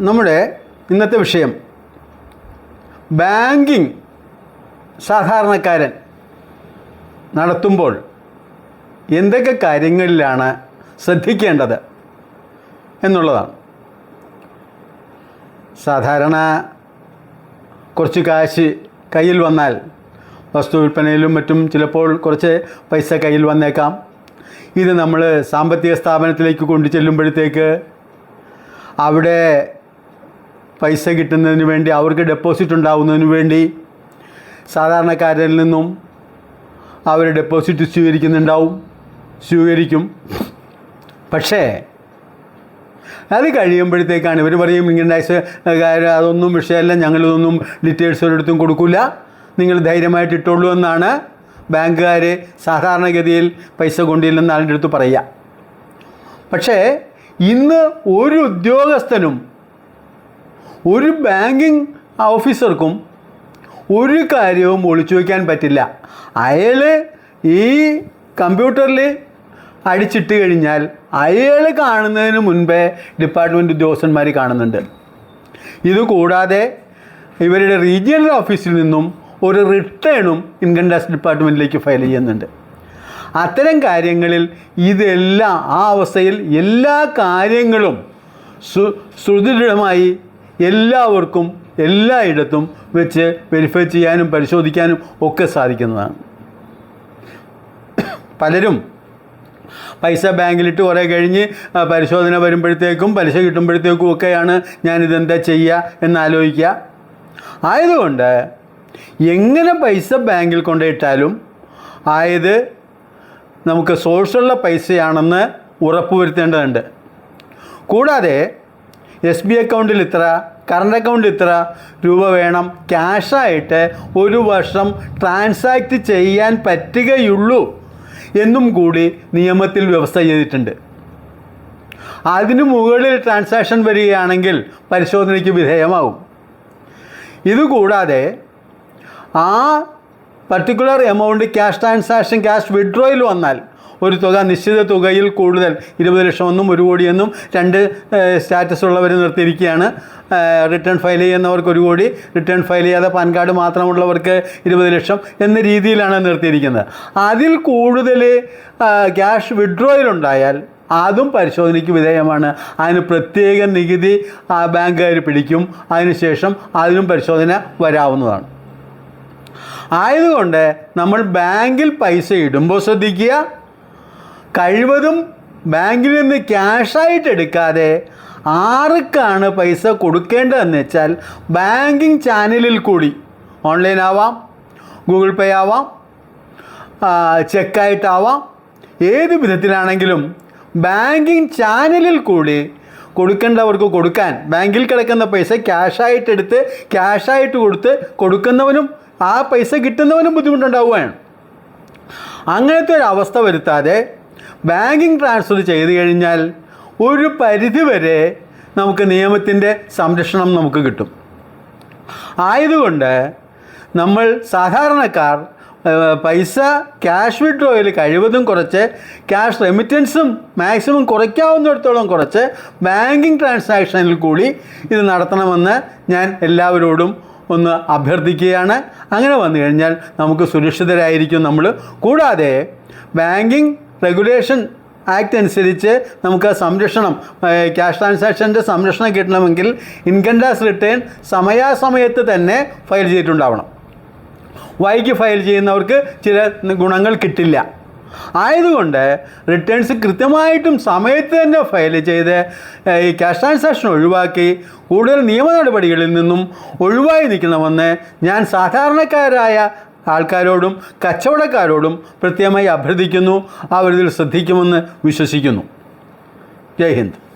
നമ്മുടെ ഇന്നത്തെ വിഷയം. ബാങ്കിങ് സാധാരണക്കാരൻ നടത്തുമ്പോൾ എന്തൊക്കെ കാര്യങ്ങളിലാണ് ശ്രദ്ധിക്കേണ്ടത് എന്നുള്ളതാണ്. സാധാരണ കുറച്ച് കാശ് കയ്യിൽ വന്നാൽ വസ്തു വിൽപ്പനയിലും മറ്റും ചിലപ്പോൾ കുറച്ച് പൈസ കയ്യിൽ വന്നേക്കാം. ഇത് നമ്മൾ സാമ്പത്തിക സ്ഥാപനത്തിലേക്ക് കൊണ്ടു ചെല്ലുമ്പോഴത്തേക്ക് അവിടെ പൈസ കിട്ടുന്നതിന് വേണ്ടി അവർക്ക് ഡെപ്പോസിറ്റ് ഉണ്ടാവുന്നതിന് വേണ്ടി സാധാരണക്കാരിൽ നിന്നും അവർ ഡെപ്പോസിറ്റ് സ്വീകരിക്കുന്നുണ്ടാവും സ്വീകരിക്കും. പക്ഷേ അത് കഴിയുമ്പോഴത്തേക്കാണ് ഇവർ പറയും ഇങ്ങനെ കാര്യം അതൊന്നും വിഷയമല്ല ഞങ്ങളിതൊന്നും ഡീറ്റെയിൽസ് ഒരിടത്തും കൊടുക്കില്ല നിങ്ങൾ ധൈര്യമായിട്ട് ഇട്ടുള്ളൂ എന്നാണ് ബാങ്കുകാർ സാധാരണഗതിയിൽ പൈസ കൊണ്ടില്ലെന്ന് ആളുടെ അടുത്ത് പറയുക പക്ഷേ ഇന്ന് ഒരു ഉദ്യോഗസ്ഥനും ഒരു ബാങ്കിങ് ഓഫീസർക്കും ഒരു കാര്യവും ഒളിച്ചു വയ്ക്കാൻ പറ്റില്ല. അയാൾ ഈ കമ്പ്യൂട്ടറിൽ അടിച്ചിട്ട് കഴിഞ്ഞാൽ അയാൾ കാണുന്നതിന് മുൻപേ ഡിപ്പാർട്ട്മെന്റ് ഉദ്യോഗസ്ഥന്മാർ കാണുന്നുണ്ട്. ഇതുകൂടാതെ ഇവരുടെ റീജിയണൽ ഓഫീസിൽ നിന്നും ഒരു റിട്ടേണും ഇൻകം ടാക്സ് ഡിപ്പാർട്ട്മെന്റിലേക്ക് ഫയൽ ചെയ്യുന്നുണ്ട്. അത്തരം കാര്യങ്ങളിൽ ഇതെല്ലാം ആ അവസ്ഥയിൽ എല്ലാ കാര്യങ്ങളും സുദൃഢമായി എല്ലാവർക്കും എല്ലായിടത്തും വെച്ച് വെരിഫൈ ചെയ്യാനും പരിശോധിക്കാനും ഒക്കെ സാധിക്കുന്നതാണ്. പലരും പൈസ ബാങ്കിലിട്ട് കുറേ കഴിഞ്ഞ് പരിശോധന വരുമ്പോഴത്തേക്കും പലിശ കിട്ടുമ്പോഴത്തേക്കും ഒക്കെയാണ് ഞാനിതെന്താ ചെയ്യുക എന്നാലോചിക്കുക. ആയതുകൊണ്ട് എങ്ങനെ പൈസ ബാങ്കിൽ കൊണ്ടിട്ടാലും ആയത് നമുക്ക് സോഴ്സുള്ള പൈസയാണെന്ന് ഉറപ്പുവരുത്തേണ്ടതുണ്ട്. കൂടാതെ എസ് ബി അക്കൗണ്ടിൽ ഇത്ര കറണ്ട് അക്കൗണ്ടിൽ ഇത്ര രൂപ വേണം. ക്യാഷായിട്ട് ഒരു വർഷം ട്രാൻസാക്ട് ചെയ്യാൻ പറ്റുകയുള്ളൂ എന്നും കൂടി നിയമത്തിൽ വ്യവസ്ഥ ചെയ്തിട്ടുണ്ട്. അതിനു മുകളിൽ ട്രാൻസാക്ഷൻ വരികയാണെങ്കിൽ പരിശോധനയ്ക്ക് വിധേയമാവും. ഇതുകൂടാതെ ആ particular amount cash transaction cash വിഡ്രോയിൽ വന്നാൽ ഒരു തുക നിശ്ചിത തുകയിൽ കൂടുതൽ ഇരുപത് ലക്ഷം ഒന്നും ഒരു കോടിയെന്നും രണ്ട് സ്റ്റാറ്റസ് ഉള്ളവർ നിർത്തിയിരിക്കുകയാണ്. റിട്ടേൺ ഫയൽ ചെയ്യുന്നവർക്ക് ഒരു കോടി റിട്ടേൺ ഫയൽ ചെയ്യാതെ പാൻ കാർഡ് മാത്രമുള്ളവർക്ക് ഇരുപത് ലക്ഷം എന്ന രീതിയിലാണ് നിർത്തിയിരിക്കുന്നത്. അതിൽ കൂടുതൽ ക്യാഷ് വിഡ്രോയിലുണ്ടായാൽ അതും പരിശോധനയ്ക്ക് വിധേയമാണ്. അതിന് പ്രത്യേക നികുതി ആ, ബാങ്കുകാർ പിടിക്കും. അതിനുശേഷം അതിനും പരിശോധന വരാവുന്നതാണ്. ആയതുകൊണ്ട് നമ്മൾ ബാങ്കിൽ പൈസ ഇടുമ്പോൾ ശ്രദ്ധിക്കുക. കഴിവതും ബാങ്കിൽ നിന്ന് ക്യാഷായിട്ട് എടുക്കാതെ ആർക്കാണ് പൈസ കൊടുക്കേണ്ടതെന്ന് വെച്ചാൽ ബാങ്കിങ് ചാനലിൽ കൂടി. ഓൺലൈൻ ആവാം ഗൂഗിൾ പേ ആവാം ചെക്കായിട്ടാവാം ഏത് വിധത്തിലാണെങ്കിലും ബാങ്കിങ് ചാനലിൽ കൂടി കൊടുക്കേണ്ടവർക്ക് കൊടുക്കാൻ ബാങ്കിൽ കിടക്കുന്ന പൈസ ക്യാഷായിട്ട് എടുത്ത് ക്യാഷായിട്ട് കൊടുത്ത് കൊടുക്കുന്നവനും ആ പൈസ കിട്ടുന്നവനും ബുദ്ധിമുട്ടുണ്ടാവുകയാണ്. അങ്ങനത്തെ ഒരു അവസ്ഥ വരുത്താതെ ബാങ്കിങ് ട്രാൻസ്ഫർ ചെയ്തു കഴിഞ്ഞാൽ ഒരു പരിധിവരെ നമുക്ക് നിയമത്തിന്റെ സംരക്ഷണം നമുക്ക് കിട്ടും. ആയതുകൊണ്ട് നമ്മൾ സാധാരണക്കാർ പൈസ ക്യാഷ് വിഡ്രോയിൽ കഴിവതും കുറച്ച് ക്യാഷ് റെമിറ്റൻസും മാക്സിമം കുറയ്ക്കാവുന്നിടത്തോളം കുറച്ച് ബാങ്കിങ് ട്രാൻസാക്ഷനിൽ കൂടി ഇത് നടത്തണമെന്ന് ഞാൻ എല്ലാവരോടും ഒന്ന് അഭ്യർത്ഥിക്കുകയാണ്. അങ്ങനെ വന്നു കഴിഞ്ഞാൽ നമുക്ക് സുരക്ഷിതരായിരിക്കും നമ്മൾ. കൂടാതെ ബാങ്കിങ് റെഗുലേഷൻ ആക്ട് അനുസരിച്ച് നമുക്ക് സംരക്ഷണം ക്യാഷ് ട്രാൻസാക്ഷന്റെ സംരക്ഷണം കിട്ടണമെങ്കിൽ ഇൻകം ടാക്സ് റിട്ടേൺ സമയാസമയത്ത് തന്നെ ഫയൽ ചെയ്തിട്ടുണ്ടാവണം. വൈകി ഫയൽ ചെയ്യുന്നവർക്ക് ചില ഗുണങ്ങൾ കിട്ടില്ല. ആയതുകൊണ്ട് റിട്ടേൺസ് കൃത്യമായിട്ടും സമയത്ത് തന്നെ ഫയൽ ചെയ്ത് ഈ ക്യാഷ് ട്രാൻസാക്ഷൻ ഒഴിവാക്കി കൂടുതൽ നിയമ നടപടികളിൽ നിന്നും ഒഴിവായി നിൽക്കണമെന്ന് ഞാൻ സാധാരണക്കാരായ ആൾക്കാരോടും കച്ചവടക്കാരോടും പ്രത്യേകമായി അഭ്യർത്ഥിക്കുന്നു. അവരിതിൽ ശ്രദ്ധിക്കുമെന്ന് വിശ്വസിക്കുന്നു. ജയ് ഹിന്ദ്.